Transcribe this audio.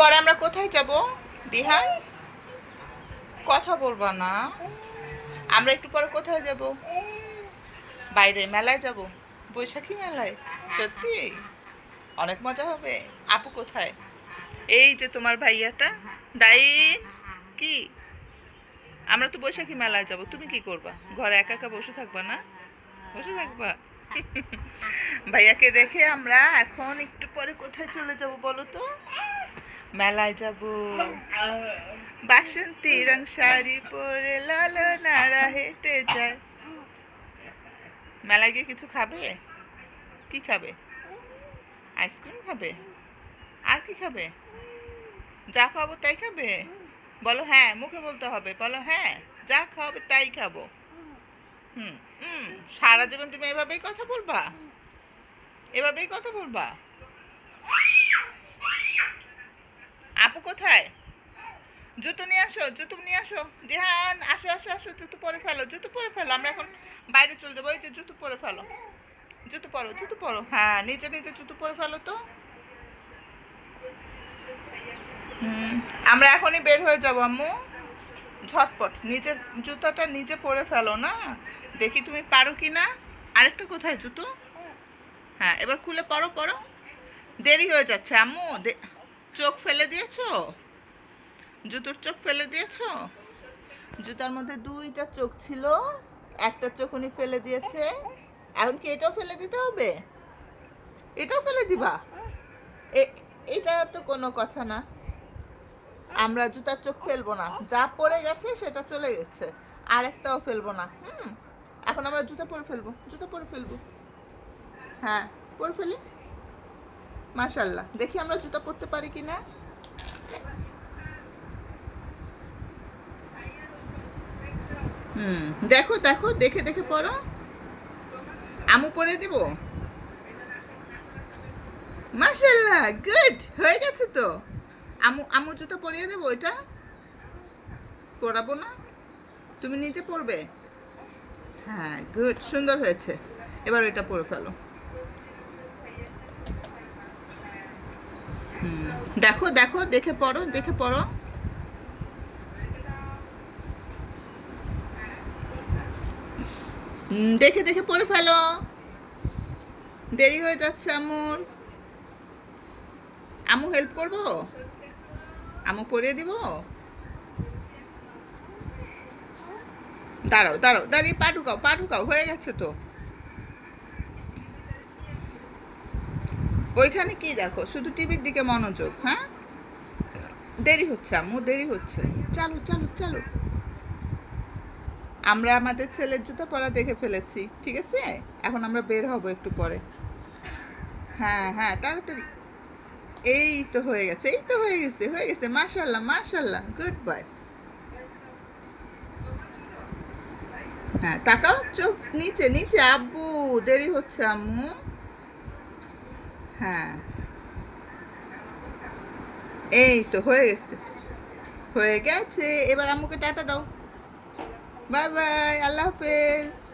পরে আমরা কোথায় যাব? দিহান কথা বলবা না। আমরা একটু পরে কোথায় যাব? বাইরে মেলায় যাব? বৈশাখী মেলায়? সত্যি? অনেক মজা হবে। আপু কোথায়? এই যে তোমার ভাইয়াটা। দাই, কি? আমরা তো বৈশাখী মেলায় যাব। তুমি কি করবা? ঘরে একা একা বসে থাকবা না? বসে থাকবা? ভাইয়াকে রেখে আমরা এখন একটু পরে কোথায় চলে যাব বলো তো? মেলায় যাব। বাসন্তী রং শাড়ি পরে লালো নাড়া হেঁটে যায়। মেলায় গিয়ে কিছু খাবে? কি খাবে? আইসক্রিম খাবে? আর কি খাবে? যা খাব তাই খাবে? বলো হ্যাঁ মুখে বলতে হবে। বলো হ্যাঁ যা খাওয়াবে তাই খাব। হুম হুম, সারা জীবন তুমি এভাবেই কথা বলবা? এভাবেই কথা বলবা? আপু কোথায়? জুতো নিয়ে আসো, জুতো নিয়ে আসো। দিহান আসো আসো আসো, জুতো পরে ফেলো, জুতো পরে ফেলো। আমরা এখন বাইরে চলে যাব, এই যে জুতো পরে ফেলো। জুতো পরো জুতো পরো। হ্যাঁ নিজে নিজে জুতো পরে ফেলো তো। আমরা এখনই বের হয়ে যাব, আম্মু। ঝটপট, নিজের জুতোটা নিজে পরে ফেলো, না? দেখি তুমি পারো কি না? আরেকটা কোথায় জুতো? হ্যাঁ এবার খুলে পরো পরো। দেরি হয়ে যাচ্ছে, আম্মু চোখ ফেলে দিয়েছ? জুতোর চোখ ফেলে দিয়েছ? জুতার মধ্যে দুইটা চোখ ছিল, একটা চোখ উনি ফেলে দিয়েছে। এখন কি এটাও ফেলে দিতে হবে? এটাও ফেলে দিবা? এটা তো কোনো কথা না। আমরা জুতার চোখ ফেলব না। যা পড়ে গেছে সেটা চলে গেছে। আর একটাও ফেলব না। হুম? এখন আমরা জুতা পরে ফেলব, জুতা পরে ফেলব। হ্যাঁ পরে ফেলি। মাশাল্লাহ দেখি আমরা জুতা পরতে পারি কি না হুম, দেখো দেখো, দেখে দেখে পড়ো আমু পরে দিব? মাশাল্লাহ গুড, হয়ে গেছে তো। আমু আমু জুতো পরিয়ে দেবো এটা? পরাবো না? তুমি নিজে পরবে? হ্যাঁ গুড, সুন্দর হয়েছে। এবার এটা পরে ফেলো। দেখো দেখো, দেখে পড়ো দেখে পড়ো। দেখে দেখে পড়ে ফেলো। দেরি হয়ে যাচ্ছে, আমুর। আমু হেল্প করব? আমু পরিয়ে দিব? দাঁড়াও দাঁড়াও, দাঁড়িয়ে পা ঢুকাও পা ঢুকাও, হয়ে গেছে তো। ওইখানে কি দেখো? শুধু টিভির দিকে মনোযোগ হ্যাঁ? দেরি হচ্ছে, আম্মু, দেরি হচ্ছে। চালু চালু চালু। আমরা আমাদের ছেলের জুতো পরা দেখে ফেলেছি, ঠিক আছে? এখন আমরা বের হব একটু পরে। হ্যাঁ হ্যাঁ তাড়াতাড়ি। এই তো হয়ে গেছে, এই তো হয়ে গেছে হয়ে গেছে। মাশাল্লাহ মাশাল্লাহ গুড বাই হ্যাঁ তাকাও, চোখ নিচে নিচে। আব্বু, দেরি হচ্ছে, আম্মু। হ্যাঁ। এই তো হয়ে গেছে। হয়ে গেছে। এবার আম্মুকে টাটা দাও। Bye bye. আল্লাহ হাফেজ।